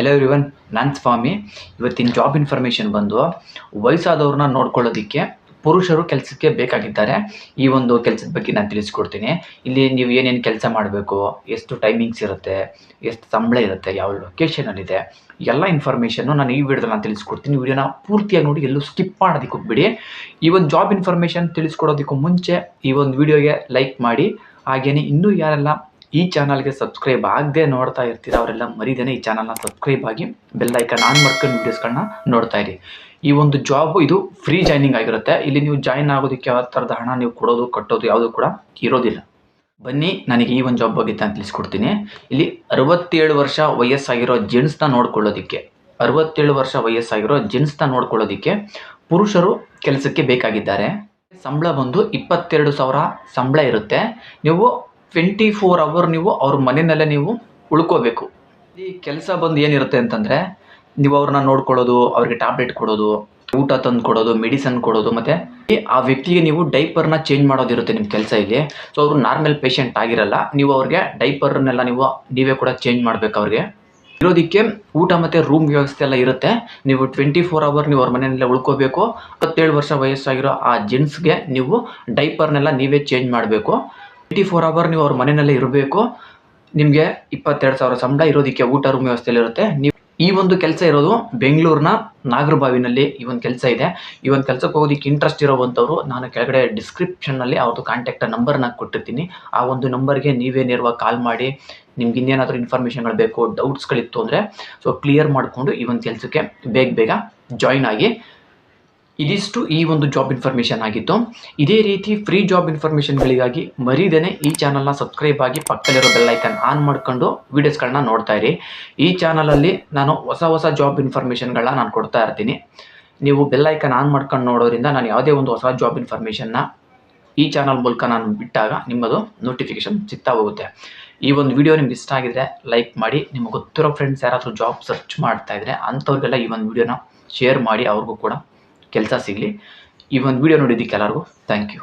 ಎಲ್ಲೋ one ನಾನು ಸ್ವಾಮಿ ಇವತ್ತಿನ job information ಬಂದು ವಯಸ್ಸಾದವ್ರನ್ನ ನೋಡ್ಕೊಳ್ಳೋದಕ್ಕೆ ಪುರುಷರು ಕೆಲಸಕ್ಕೆ ಬೇಕಾಗಿದ್ದಾರೆ. ಈ ಒಂದು ಕೆಲಸದ ಬಗ್ಗೆ ನಾನು ತಿಳಿಸ್ಕೊಡ್ತೀನಿ. ಇಲ್ಲಿ ನೀವು ಏನೇನು ಕೆಲಸ ಮಾಡಬೇಕು, ಎಷ್ಟು ಟೈಮಿಂಗ್ಸ್ ಇರುತ್ತೆ, ಎಷ್ಟು ಸಂಬಳ ಇರುತ್ತೆ, ಯಾವ ಲೊಕೇಶನಲ್ಲಿದೆ ಎಲ್ಲ ಇನ್ಫಾರ್ಮೇಷನ್ನು ನಾನು ಈ ವಿಡಿಯೋದಲ್ಲಿ ನಾನು ತಿಳಿಸ್ಕೊಡ್ತೀನಿ. ವಿಡಿಯೋನ ಪೂರ್ತಿಯಾಗಿ ನೋಡಿ, ಎಲ್ಲೂ ಸ್ಕಿಪ್ ಮಾಡೋದಕ್ಕೆ ಹೋಗ್ಬಿಡಿ. ಈ ಒಂದು ಜಾಬ್ ಇನ್ಫಾರ್ಮೇಷನ್ ತಿಳಿಸ್ಕೊಡೋದಕ್ಕೂ ಮುಂಚೆ ಈ ಒಂದು ವಿಡಿಯೋಗೆ ಲೈಕ್ ಮಾಡಿ. ಹಾಗೆಯೇ ಇನ್ನೂ ಯಾರೆಲ್ಲ ಈ ಚಾನಲ್ಗೆ ಸಬ್ಸ್ಕ್ರೈಬ್ ಆಗದೆ ನೋಡ್ತಾ ಇರ್ತೀರ ಅವರೆಲ್ಲ ಮರಿದೇನೆ ಈ ಚಾನಲ್ನ ಸಬ್ಸ್ಕ್ರೈಬ್ ಆಗಿ ಬೆಲ್ ಐಕನ್ ಆನ್ ಮಾಡ್ಕೊಂಡು ವೀಡಿಯೋಸ್ಗಳನ್ನ ನೋಡ್ತಾ ಇರಿ. ಈ ಒಂದು ಜಾಬ್ ಇದು ಫ್ರೀ ಜಾಯ್ನಿಂಗ್ ಆಗಿರುತ್ತೆ. ಇಲ್ಲಿ ನೀವು ಜಾಯ್ನ್ ಆಗೋದಕ್ಕೆ ಯಾವ ಥರದ ಹಣ ನೀವು ಕೊಡೋದು, ಕಟ್ಟೋದು ಯಾವುದು ಕೂಡ ಇರೋದಿಲ್ಲ. ಬನ್ನಿ, ನನಗೆ ಈ ಒಂದು ಜಾಬ್ ಬಗ್ಗೆ ಅಂತ ತಿಳಿಸ್ಕೊಡ್ತೀನಿ. ಇಲ್ಲಿ ಅರವತ್ತೇಳು ವರ್ಷ ವಯಸ್ಸಾಗಿರೋ ಜೆಂಟ್ಸ್ನ ನೋಡ್ಕೊಳ್ಳೋದಕ್ಕೆ, ಅರವತ್ತೇಳು ವರ್ಷ ವಯಸ್ಸಾಗಿರೋ ಜೆಂಟ್ಸ್ನ ನೋಡ್ಕೊಳ್ಳೋದಕ್ಕೆ ಪುರುಷರು ಕೆಲಸಕ್ಕೆ ಬೇಕಾಗಿದ್ದಾರೆ. ಸಂಬಳ ಬಂದು ಇಪ್ಪತ್ತೆರಡು ಸಾವಿರ ಸಂಬಳ ಇರುತ್ತೆ. ನೀವು ಟ್ವೆಂಟಿ ಫೋರ್ ಅವರ್ ನೀವು ಅವ್ರ ಮನೆಯಲ್ಲೇ ನೀವು ಉಳ್ಕೋಬೇಕು. ಈ ಕೆಲಸ ಬಂದು ಏನಿರುತ್ತೆ ಅಂತಂದರೆ, ನೀವು ಅವ್ರನ್ನ ನೋಡ್ಕೊಳ್ಳೋದು, ಅವ್ರಿಗೆ ಟ್ಯಾಬ್ಲೆಟ್ ಕೊಡೋದು, ಊಟ ತಂದು ಕೊಡೋದು ಮೆಡಿಸನ್ ಕೊಡೋದು, ಮತ್ತು ಆ ವ್ಯಕ್ತಿಗೆ ನೀವು ಡೈಪರ್ನ ಚೇಂಜ್ ಮಾಡೋದಿರುತ್ತೆ ನಿಮ್ಮ ಕೆಲಸ ಇಲ್ಲಿ. ಸೊ ಅವರು ನಾರ್ಮಲ್ ಪೇಷಂಟ್ ಆಗಿರಲ್ಲ, ನೀವು ಅವ್ರಿಗೆ ಡೈಪರ್ನೆಲ್ಲ ನೀವು, ನೀವೇ ಕೂಡ ಚೇಂಜ್ ಮಾಡಬೇಕು ಅವ್ರಿಗೆ. ಇರೋದಕ್ಕೆ ಊಟ ಮತ್ತು ರೂಮ್ ವ್ಯವಸ್ಥೆ ಎಲ್ಲ ಇರುತ್ತೆ. ನೀವು ಟ್ವೆಂಟಿ ಫೋರ್ ಅವರ್ ನೀವು ಅವ್ರ ಮನೆಯಲ್ಲೇ ಉಳ್ಕೋಬೇಕು. ಹತ್ತೇಳು ವರ್ಷ ವಯಸ್ಸಾಗಿರೋ ಆ ಜೆಂಟ್ಸ್ಗೆ ನೀವು ಡೈಪರ್ನೆಲ್ಲ ನೀವೇ ಚೇಂಜ್ ಮಾಡಬೇಕು. ಟ್ವೆಂಟಿ ಫೋರ್ ಅವರ್ ನೀವು ಅವ್ರ ಮನೆಯಲ್ಲೇ ಇರಬೇಕು. ನಿಮಗೆ ಇಪ್ಪತ್ತೆರಡು ಸಾವಿರ ಸಂಬಳ ಇರೋದಕ್ಕೆ ಊಟ ರೂಮ್ ವ್ಯವಸ್ಥೆಯಲ್ಲಿರುತ್ತೆ ನೀವು ಈ ಒಂದು ಕೆಲಸ ಇರೋದು ಬೆಂಗಳೂರಿನ ನಾಗರಬಾವಿನಲ್ಲಿ ಈ ಒಂದು ಕೆಲಸ ಇದೆ. ಈ ಒಂದು ಕೆಲಸಕ್ಕೆ ಹೋಗೋದಕ್ಕೆ ಇಂಟ್ರೆಸ್ಟ್ ಇರೋವಂಥವ್ರು, ನಾನು ಕೆಳಗಡೆ ಡಿಸ್ಕ್ರಿಪ್ಷನ್ನಲ್ಲಿ ಅವ್ರದ್ದು ಕಾಂಟ್ಯಾಕ್ಟ್ ನಂಬರ್ನ ಕೊಟ್ಟಿರ್ತೀನಿ. ಆ ಒಂದು ನಂಬರ್ಗೆ ನೀವೇ ನೇರವಾಗಿ ಕಾಲ್ ಮಾಡಿ, ನಿಮ್ಗೆ ಇನ್ನೇನಾದರೂ ಇನ್ಫಾರ್ಮೇಷನ್ಗಳು ಬೇಕು ಡೌಟ್ಸ್ಗಳಿತ್ತು ಅಂದರೆ ಸೊ ಕ್ಲಿಯರ್ ಮಾಡಿಕೊಂಡು ಈ ಒಂದು ಕೆಲಸಕ್ಕೆ ಬೇಗ ಬೇಗ ಜಾಯ್ನ್ ಆಗಿ ಇದಿಷ್ಟು ಈ ಒಂದು ಜಾಬ್ ಇನ್ಫಾರ್ಮೇಷನ್ ಆಗಿತ್ತು. ಇದೇ ರೀತಿ ಫ್ರೀ ಜಾಬ್ ಇನ್ಫಾರ್ಮೇಷನ್ಗಳಿಗಾಗಿ ಮರಿದೇನೆ ಈ ಚಾನಲ್ನ ಸಬ್ಸ್ಕ್ರೈಬ್ ಆಗಿ ಪಕ್ಕದಲ್ಲಿರೋ ಬೆಲ್ಲೈಕನ್ ಆನ್ ಮಾಡ್ಕೊಂಡು ವೀಡಿಯೋಸ್ಗಳನ್ನ ನೋಡ್ತಾ ಇರಿ. ಈ ಚಾನಲಲ್ಲಿ ನಾನು ಹೊಸ ಹೊಸ ಜಾಬ್ ಇನ್ಫಾರ್ಮೇಷನ್ಗಳನ್ನ ನಾನು ಕೊಡ್ತಾ ಇರ್ತೀನಿ. ನೀವು ಬೆಲ್ಲೈಕನ್ ಆನ್ ಮಾಡ್ಕೊಂಡು ನೋಡೋದ್ರಿಂದ ನಾನು ಯಾವುದೇ ಒಂದು ಹೊಸ ಜಾಬ್ ಇನ್ಫಾರ್ಮೇಷನ್ನ ಈ ಚಾನಲ್ ಮೂಲಕ ನಾನು ಬಿಟ್ಟಾಗ ನಿಮ್ಮದು ನೋಟಿಫಿಕೇಶನ್ ಸಿಗ್ತಾ ಹೋಗುತ್ತೆ. ಈ ಒಂದು ವಿಡಿಯೋ ನಿಮ್ಗೆ ಇಷ್ಟ ಆಗಿದ್ರೆ ಲೈಕ್ ಮಾಡಿ. ನಿಮ್ಗೆ ಗೊತ್ತಿರೋ ಫ್ರೆಂಡ್ಸ್ ಯಾರಾದರೂ ಜಾಬ್ ಸರ್ಚ್ ಮಾಡ್ತಾ ಇದ್ರೆ ಅಂಥವ್ರಿಗೆಲ್ಲ ಈ ಒಂದು ವಿಡಿಯೋನ ಶೇರ್ ಮಾಡಿ. ಅವ್ರಿಗೂ ಕೂಡ ಕೆಲಸ ಸಿಗಲಿ ಈ ಒಂದು ವಿಡಿಯೋ ನೋಡಿದ್ದಕ್ಕೆ ಎಲ್ಲರಿಗೂ ಥ್ಯಾಂಕ್ ಯು